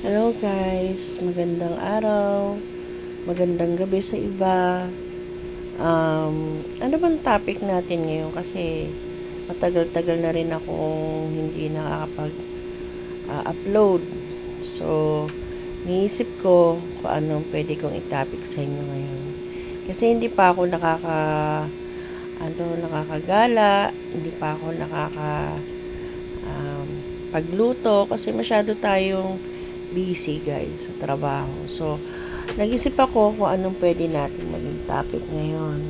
Hello guys, magandang araw, magandang gabi sa iba. Um, ano bang topic natin ngayon? Kasi matagal-tagal na rin akong hindi nakakapag-upload. so, niisip ko kung anong pwede kong i-topic sa inyo ngayon. Kasi hindi pa ako nakaka ano, nakakagala, hindi pa ako nakaka um, pagluto kasi masyado tayong busy guys sa trabaho. So, nag-isip ako kung anong pwede natin maging topic ngayon.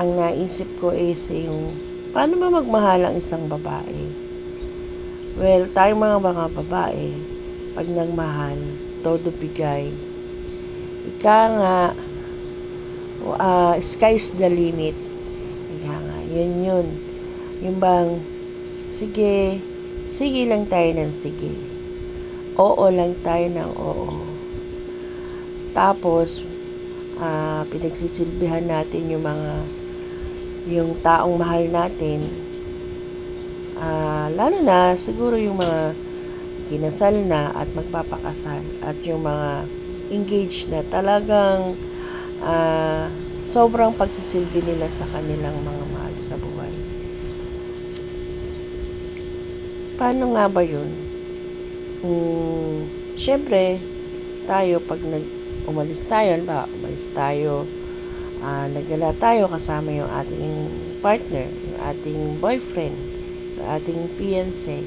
Ang naisip ko is yung paano ba magmahal ang isang babae? Well, tayong mga mga babae, pag nagmahal, todo bigay. Ika nga, uh, sky's the limit. Ika nga, yun yun. Yung bang, sige, sige lang tayo ng sige oo lang tayo ng oo. Tapos, uh, pinagsisilbihan natin yung mga, yung taong mahal natin. Uh, lalo na, siguro yung mga kinasal na at magpapakasal at yung mga engaged na talagang uh, sobrang pagsisilbi nila sa kanilang mga mahal sa buhay. Paano nga ba yun? Um, syempre, tayo pag nag umalis tayo, ba, umalis tayo, uh, nagala tayo kasama yung ating partner, yung ating boyfriend, yung ating fiancé.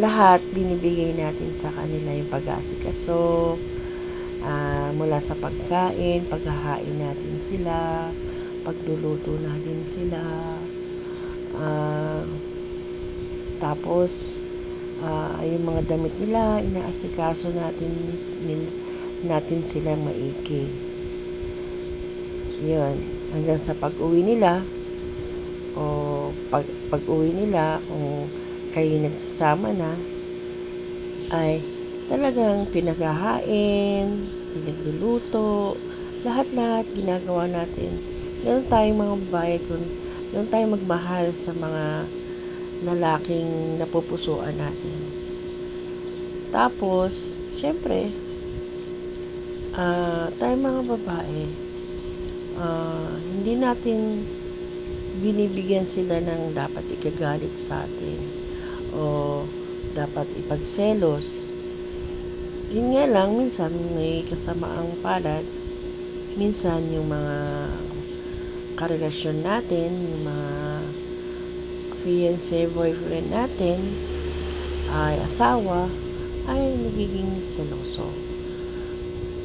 Lahat binibigay natin sa kanila yung pag-asikaso, uh, mula sa pagkain, paghahain natin sila, pagluluto natin sila, uh, tapos, uh, yung mga damit nila, inaasikaso natin, nil, natin sila maigi. Yun. Hanggang sa pag-uwi nila, o pag, pag-uwi nila, kung kayo nagsasama na, ay talagang pinaghahain, pinagluluto, lahat-lahat ginagawa natin. Ganun tayong mga babae kung ganun tayong magmahal sa mga lalaking napupusuan natin. Tapos, syempre, uh, tayo mga babae, uh, hindi natin binibigyan sila ng dapat ikagalit sa atin o dapat ipagselos. Yun nga lang, minsan may kasamaang palad, minsan yung mga karelasyon natin, yung mga fiancé boyfriend natin ay asawa ay nagiging seloso.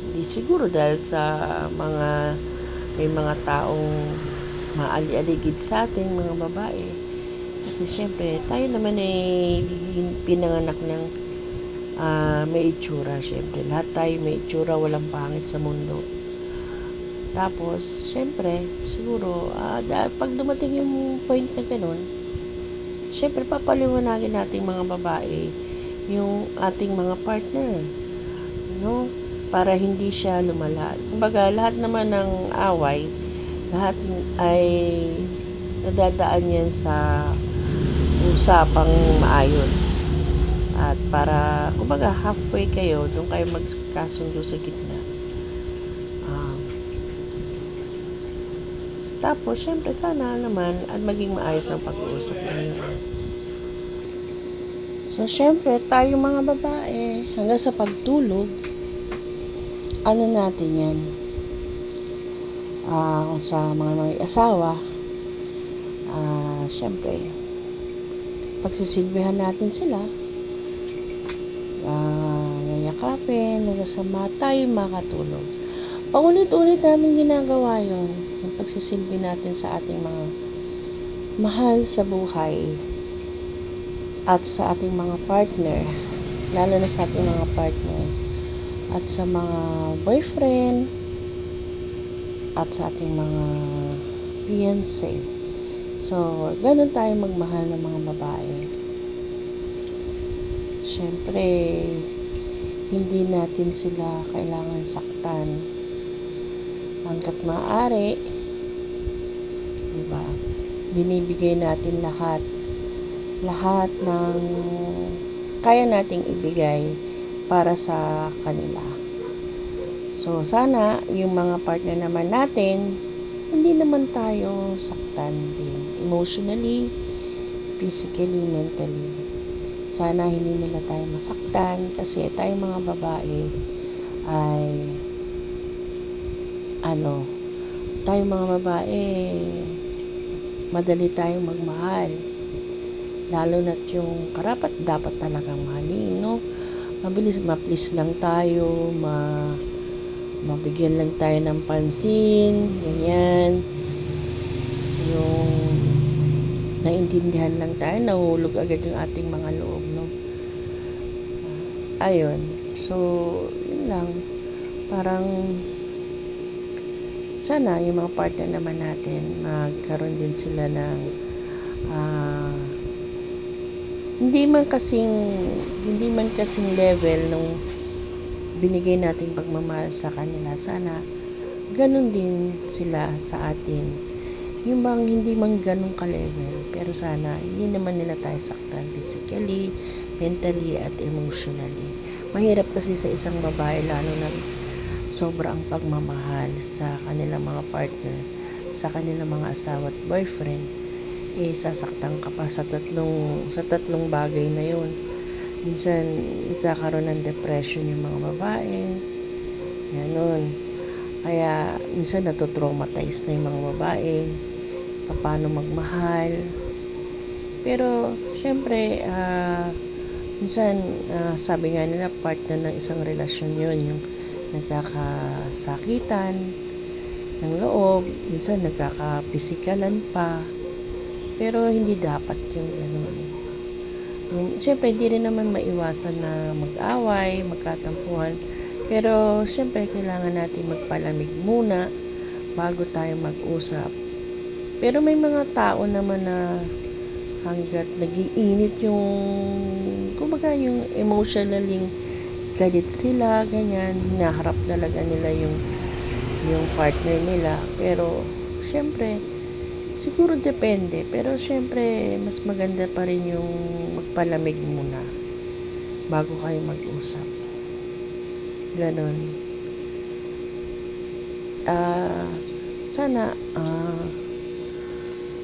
Hindi siguro dahil sa mga may mga taong maali-aligid sa ating mga babae. Kasi syempre, tayo naman ay pinanganak ng uh, may itsura. Syempre, lahat tayo may itsura, walang pangit sa mundo. Tapos, syempre, siguro, uh, pag dumating yung point na ganun, syempre papaliwanagin nating mga babae yung ating mga partner. No? Para hindi siya lumala. Kumbaga, lahat naman ng away, lahat ay nadadaan yan sa usapang maayos. At para, kumbaga, halfway kayo, doon kayo magkasundo sa gitna. Tapos, syempre, sana naman at maging maayos ang pag-uusap na yun. So, syempre, tayo mga babae, hanggang sa pagtulog, ano natin yan? Uh, sa mga mga asawa, uh, syempre, pagsisilbihan natin sila, uh, yayakapin, hanggang sa tayo makatulog. Paulit-ulit natin ginagawa yon pagsisilbi natin sa ating mga mahal sa buhay at sa ating mga partner, lalo na sa ating mga partner, at sa mga boyfriend, at sa ating mga fiancé. So, ganun tayo magmahal ng mga babae. Siyempre, hindi natin sila kailangan saktan hanggat maaari, di ba? Binibigay natin lahat lahat ng kaya nating ibigay para sa kanila. So, sana yung mga partner naman natin, hindi naman tayo saktan din. Emotionally, physically, mentally. Sana hindi nila tayo masaktan kasi tayong mga babae ay ano, tayong mga babae madali tayong magmahal. Lalo na yung karapat dapat talagang mahalin, no? Mabilis, ma-please lang tayo, ma mabigyan lang tayo ng pansin, ganyan. Yung naintindihan lang tayo, nahulog agad yung ating mga loob, no? Ayun. So, yun lang. Parang sana yung mga partner naman natin magkaroon din sila ng ah, hindi man kasing hindi man kasing level nung binigay nating pagmamahal sa kanila. Sana ganun din sila sa atin. Yung bang hindi man ganun ka-level pero sana hindi naman nila tayo saktan physically mentally at emotionally. Mahirap kasi sa isang babae lalo na sobrang pagmamahal sa kanilang mga partner, sa kanilang mga asawa at boyfriend, eh sasaktan ka pa sa tatlong sa tatlong bagay na yun. Minsan nagkakaroon ng depression yung mga babae. Ganun. Kaya minsan natotraumatize na yung mga babae. Paano magmahal. Pero syempre ah minsan ah, sabi nga nila part na ng isang relasyon yun yung nagkakasakitan ng loob, minsan nagkakapisikalan pa. Pero hindi dapat yung gano'n. Yung, Siyempre, hindi rin naman maiwasan na mag-away, magkatampuhan. Pero, siyempre, kailangan natin magpalamig muna bago tayo mag-usap. Pero may mga tao naman na hanggat nagiinit yung, kumbaga yung emotionally galit sila, ganyan, hinaharap talaga nila yung yung partner nila. Pero, syempre, siguro depende. Pero, syempre, mas maganda pa rin yung magpalamig muna bago kayo mag-usap. Ganon. Ah, sana, ah,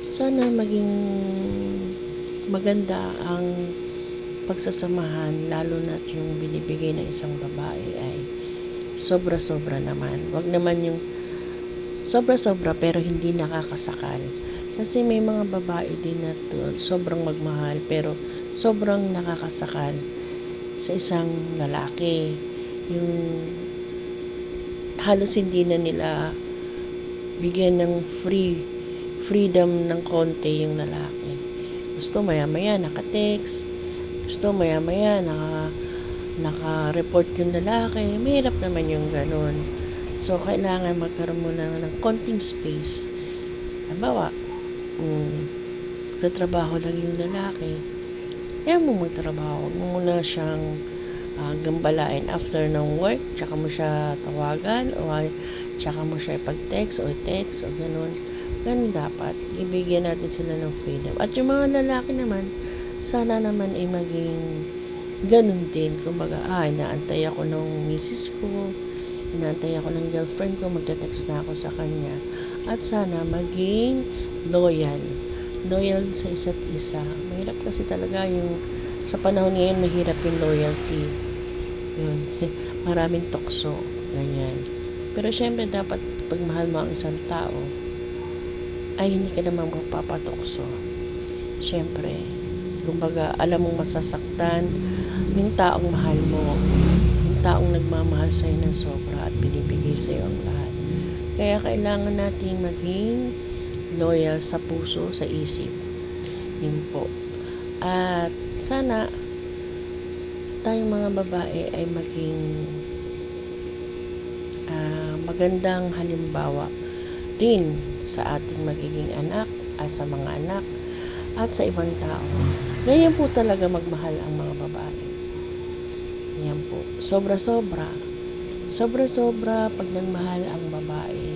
sana maging maganda ang pagsasamahan, lalo na yung binibigay ng isang babae ay sobra-sobra naman. Wag naman yung sobra-sobra pero hindi nakakasakal. Kasi may mga babae din na to, sobrang magmahal pero sobrang nakakasakal sa isang lalaki. Yung halos hindi na nila bigyan ng free freedom ng konti yung lalaki. Gusto maya-maya naka-text, gusto maya-maya naka, naka-report yung lalaki. Mahirap naman yung ganun. So, kailangan magkaroon mo na ng konting space. Halimbawa, um, tatrabaho lang yung lalaki. Kaya mo magtrabaho. Muna siyang uh, gambalain after ng work. Tsaka mo siya tawagan o tsaka mo siya ipag-text o text o ganun. Ganun dapat. Ibigyan natin sila ng freedom. At yung mga lalaki naman, sana naman ay maging ganun din. Kumbaga, ah, inaantay ako ng misis ko, inaantay ako ng girlfriend ko, magte-text na ako sa kanya. At sana maging loyal. Loyal sa isa't isa. Mahirap kasi talaga yung, sa panahon ngayon, mahirap yung loyalty. Yun. Maraming tokso. Ganyan. Pero syempre, dapat pagmahal mo ang isang tao, ay hindi ka naman magpapatokso. Syempre, kumbaga alam mong masasaktan yung taong mahal mo yung taong nagmamahal sa'yo ng sobra at binibigay sa'yo ang lahat. Kaya kailangan nating maging loyal sa puso, sa isip. Yun po. At sana tayong mga babae ay maging uh, magandang halimbawa rin sa ating magiging anak, at sa mga anak, at sa ibang tao. Ganyan po talaga magmahal ang mga babae. Yan po. Sobra-sobra. Sobra-sobra pag nagmahal ang babae.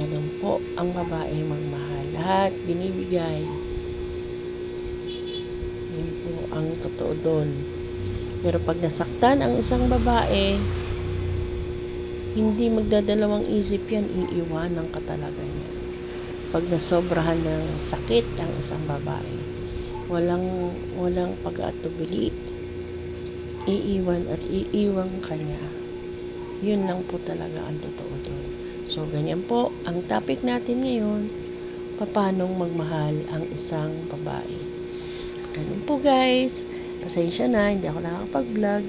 Ganun po ang babae magmahal. Lahat binibigay. Yan po ang totoo doon. Pero pag nasaktan ang isang babae, hindi magdadalawang isip yan, iiwanan ka talaga niya. Pag nasobrahan ng sakit ang isang babae, walang, walang pag-atubili, iiwan at iiwan ka niya. Yun lang po talaga ang totoo doon. So, ganyan po, ang topic natin ngayon, paano magmahal ang isang babae. Ganun po guys, pasensya na, hindi ako nakakapag-vlog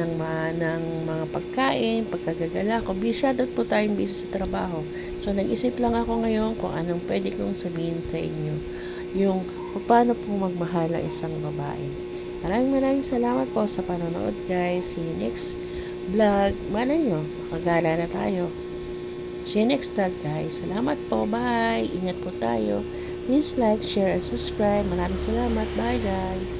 ng, ma- ng mga pagkain, pagkagagala ko. Bisyado po tayong busy sa trabaho. So, nag-isip lang ako ngayon kung anong pwede kong sabihin sa inyo. Yung paano po magmahal ang isang babae. Maraming maraming salamat po sa panonood guys. See you next vlog. Malay nyo, makagala na tayo. See you next vlog guys. Salamat po. Bye. Ingat po tayo. Please like, share, and subscribe. Maraming salamat. Bye guys.